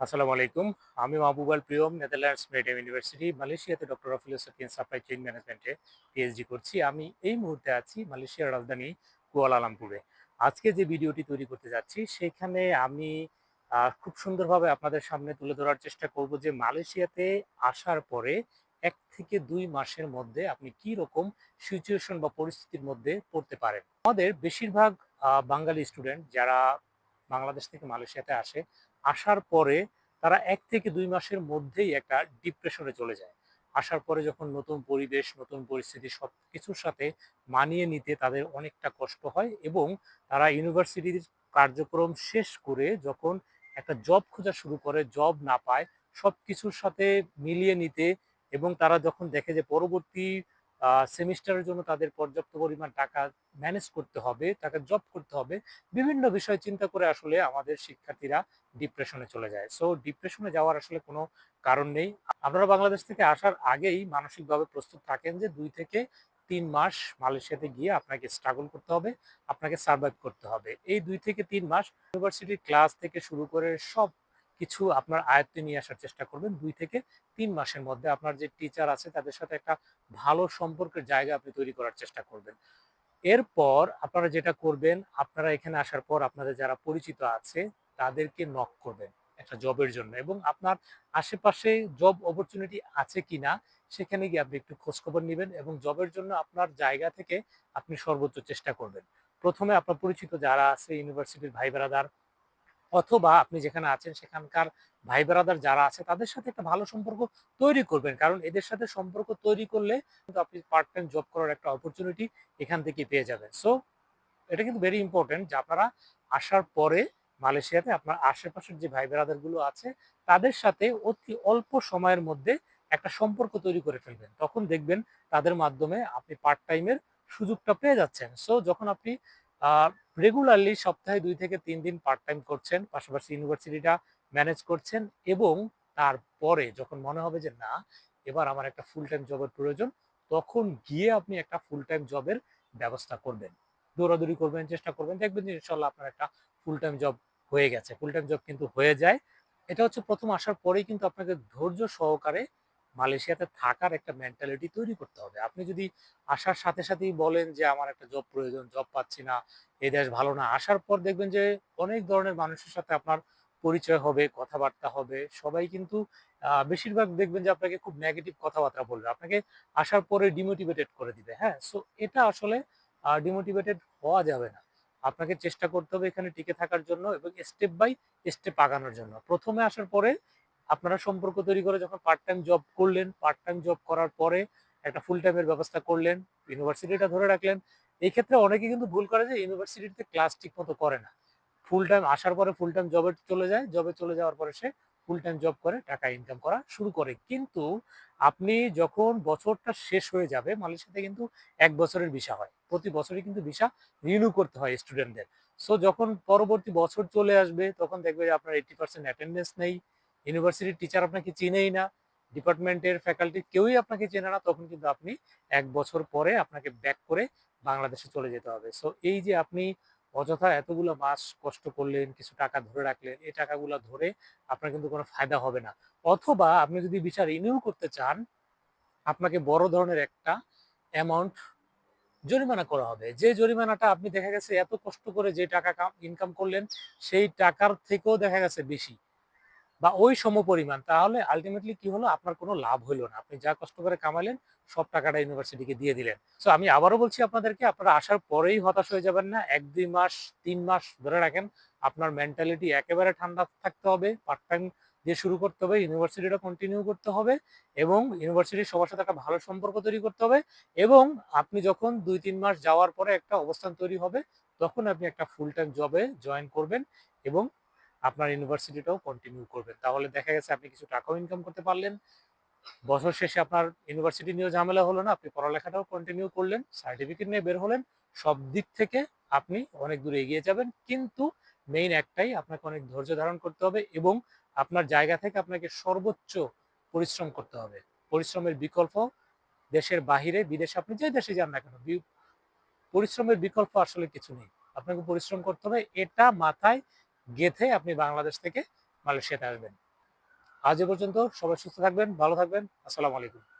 আসসালামু আলাইকুম। আমি Mahbubal Priyam, Netherlands Maritime University, মালয়েশিয়াতে doctor of philosophy and supply chain ম্যানেজমেন্টে পিএইচডি করছি। আমি এই মুহূর্তে আছি মালয়েশিয়ার রাজধানী কুয়ালালামপুরে। আজকে যে ভিডিওটি তৈরি করতে যাচ্ছি, সেখানে আমি খুব সুন্দরভাবে আপনাদের সামনে তুলে ধরার চেষ্টা করব যে মালয়েশিয়াতে আসার পরে এক থেকে দুই মাসের মধ্যে আপনি কি রকম সিচুয়েশন বা পরিস্থিতির মধ্যে পড়তে পারেন। আমাদের বেশিরভাগ বাঙালি স্টুডেন্ট যারা বাংলাদেশ থেকে মালয়েশিয়াতে আসে, আসার পরে তারা এক থেকে দুই মাসের মধ্যেই একটা ডিপ্রেশনে চলে যায়। আসার পরে যখন নতুন পরিবেশ, নতুন পরিস্থিতি সব কিছুর সাথে মানিয়ে নিতে তাদের অনেকটা কষ্ট হয় এবং তারা ইউনিভার্সিটির কার্যক্রম শেষ করে যখন একটা জব খোঁজা শুরু করে, জব না পায় সব কিছুর সাথে মিলিয়ে নিতে এবং তারা যখন দেখে যে পরবর্তী সেমিস্টারের জন্য তাদের পর্যাপ্ত পরিমাণ টাকা ম্যানেজ করতে হবে টাকা জব করতে হবে। বিভিন্ন বিষয় চিন্তা করে আসলে আমাদের শিক্ষার্থীরা ডিপ্রেশনে চলে যায়। সো ডিপ্রেশনে যাওয়ার আসলে কোনো কারণ নেই। আপনারা বাংলাদেশ থেকে আসার আগেই মানসিকভাবে প্রস্তুত থাকেন যে দুই থেকে তিন মাস মালয়েশিয়াতে গিয়ে আপনাকে স্ট্রাগল করতে হবে, আপনাকে সার্ভাইভ করতে হবে। এই দুই থেকে তিন মাস ইউনিভার্সিটির ক্লাস থেকে শুরু করে সব কিছু আপনার আয়ত্তে নিয়ে আসার চেষ্টা করবেন। দুই থেকে তিন মাসের মধ্যে আপনার যে টিচার আছে, তাদের সাথে একটা ভালো সম্পর্কের জায়গা আপনি তৈরি করার চেষ্টা করবেন। এরপর আপনারা যেটা করবেন, আপনারা এখানে আসার পর আপনাদের যারা পরিচিত আছে, তাদেরকে নক করবেন একটা জবের জন্য এবং আপনার আশেপাশে জব অপরচুনিটি আছে কিনা, সেখানে গিয়ে আপনি একটু খোঁজখবর নেবেন এবং জবের জন্য আপনার জায়গা থেকে আপনি সর্বোচ্চ চেষ্টা করবেন। প্রথমে আপনার পরিচিত যারা আছে ইউনিভার্সিটির ভাই বেড়াদার অথবা আপনি যেখানে আছেন সেখানকার ভাই বেড়াদার যারা আছে, তাদের সাথে একটা ভালো সম্পর্ক তৈরি করবেন। কারণ এদের সাথে সম্পর্ক তৈরি করলে কিন্তু আপনি পার্ট টাইম জব করার একটা অপরচুনিটি এখান থেকে পেয়ে যাবেন। সো এটা কিন্তু ভেরি ইম্পর্টেন্ট যে আপনারা আসার পরে মালয়েশিয়াতে আপনার আশেপাশের যে ভাই বেড়াদারগুলো আছে, তাদের সাথে অতি অল্প সময়ের মধ্যে একটা সম্পর্ক তৈরি করে ফেলবেন। তখন দেখবেন তাদের মাধ্যমে আপনি পার্ট টাইমের সুযোগটা পেয়ে যাচ্ছেন। সো যখন আপনি রেগুলারলি সপ্তাহে দুই থেকে তিন দিন পার্ট টাইম করছেন, পাশাপাশি ইউনিভার্সিটিটা ম্যানেজ করছেন এবং তারপরে যখন মনে হবে যে না, এবার আমার একটা ফুল টাইম জবের প্রয়োজন, তখন গিয়ে আপনি একটা ফুল টাইম জবের ব্যবস্থা করবেন। দৌড়াদৌড়ি করবেন, চেষ্টা করবেন, দেখবেন যে ইনশাল্লাহ আপনার একটা ফুল টাইম জব হয়ে গেছে। ফুল টাইম জব কিন্তু হয়ে যায়। এটা হচ্ছে প্রথম আসার পরেই কিন্তু আপনাকে ধৈর্য সহকারে মালয়েশিয়াতে থাকার একটা মেন্টালিটি তৈরি করতে হবে। আপনি যদি আসার সাথে সাথেই বলেন যে, আমার একটা জব প্রয়োজন জব পাচ্ছি না, এই দেশ ভালো না। আসার পর দেখবেন যে, অনেক ধরনের মানুষের সাথে আপনার পরিচয় হবে, কথাবার্তা হবে। সবাই কিন্তু বেশিরভাগ দেখবেন যে আপনাকে খুব নেগেটিভ কথাবার্তা বলবে। আপনাকে আসার পরে ডিমোটিভেটেড করে দিবে হ্যাঁ? সো এটা আসলে ডিমোটিভেটেড হওয়া যাবে না। আপনাকে চেষ্টা করতে হবে এখানে টিকে থাকার জন্য এবং স্টেপ বাই স্টেপ আগানোর জন্য। প্রথমে আসার পরে আপনারা সম্পর্ক তৈরি করে যখন পার্ট টাইম জব করলেন পার্ট টাইম জব করার পরে একটা ফুল টাইমের ব্যবস্থা করলেন ইউনিভার্সিটিটা ধরে রাখলেন এই ক্ষেত্রে অনেকে কিন্তু ভুল করে যে ইউনিভার্সিটিতে ক্লাস ঠিক মতো করে না। ফুল টাইম আসার পরে ফুল টাইম জবে চলে যায় জবে চলে যাওয়ার পরে সে ফুল টাইম জব করে টাকা ইনকাম করা শুরু করে। কিন্তু আপনি যখন বছরটা শেষ হয়ে যাবে, মালয়েশিয়াতে কিন্তু এক বছরের ভিসা হয়। প্রতি বছরই কিন্তু ভিসা রিনিউ করতে হয় স্টুডেন্টদের সো যখন পরবর্তী বছর চলে আসবে, তখন দেখবে যে আপনার এইটি পার্সেন্ট অ্যাটেন্ডেন্স নেই। ইউনিভার্সিটির টিচার আপনাকে চিনেই না ডিপার্টমেন্টের ফ্যাকাল্টি কেউই আপনাকে চেনে না, তখন কিন্তু আপনি এক বছর পরে আপনাকে ব্যাক করে বাংলাদেশে চলে যেতে হবে। সো এই যে আপনি অযথা এতগুলো মাস কষ্ট করলেন, কিছু টাকা ধরে রাখলেন, এই টাকাগুলো ধরে আপনার কিন্তু কোনো ফায়দা হবে না। অথবা আপনি যদি বিচার রিনিউ করতে চান, আপনাকে বড় ধরনের একটা অ্যামাউন্ট জরিমানা করা হবে। যে জরিমানাটা আপনি দেখা গেছে এত কষ্ট করে যে টাকা ইনকাম করলেন, সেই টাকার থেকেও দেখা গেছে বেশি। বা ওই সমপরিমাণ, তাহলে আলটিমেটলি কি হলো? আপনার কোনো লাভ হলো না। আপনি যা কষ্ট করে কামালেন, সব টাকাটা ইউনিভার্সিটিকে দিয়ে দিলেন। সো আমি আবারও বলছি আপনাদেরকে, আপনারা আসার পরেই হতাশ হয়ে যাবেন না। এক, দুই মাস, তিন মাস ধরে রাখেন, আপনার মেন্টালিটি একেবারে ঠান্ডা থাকতে হবে পার্ট টাইম দিয়ে শুরু করতে হবে ইউনিভার্সিটিটা কন্টিনিউ করতে হবে এবং ইউনিভার্সিটির সবার সাথে একটা ভালো সম্পর্ক তৈরি করতে হবে এবং আপনি যখন দুই, তিন মাস যাওয়ার পরে একটা অবস্থান তৈরি হবে, তখন আপনি একটা ফুল টাইম জবে জয়েন করবেন এবং আপনার ইউনিভার্সিটিটাও কন্টিনিউ করবেন। তাহলে দেখা গেছে আপনি কিছু টাকাও ইনকাম করতে পারলেন। বছর শেষে আপনার ইউনিভার্সিটি নিয়েও ঝামেলা হলো না, আপনি পড়ালেখাটাও কন্টিনিউ করলেন সার্টিফিকেট নিয়ে বের হলেন, সব দিক থেকে আপনি অনেক দূরে এগিয়ে যাবেন। কিন্তু মেইন একটাই, আপনাকে অনেক ধৈর্য ধারণ করতে হবে এবং আপনার জায়গা থেকে আপনাকে সর্বোচ্চ পরিশ্রম করতে হবে। পরিশ্রমের বিকল্প দেশের বাহিরে, বিদেশে, আপনি যে দেশে যান না কেন পরিশ্রমের বিকল্প আসলে কিছু নেই। আপনাকে পরিশ্রম করতে হবে। এটা মাথায় গেথে আপনি বাংলাদেশ থেকে মালয়েশিয়াতে আসবেন। আজ এ পর্যন্ত সবাই সুস্থ থাকবেন, ভালো থাকবেন। আসসালামু আলাইকুম।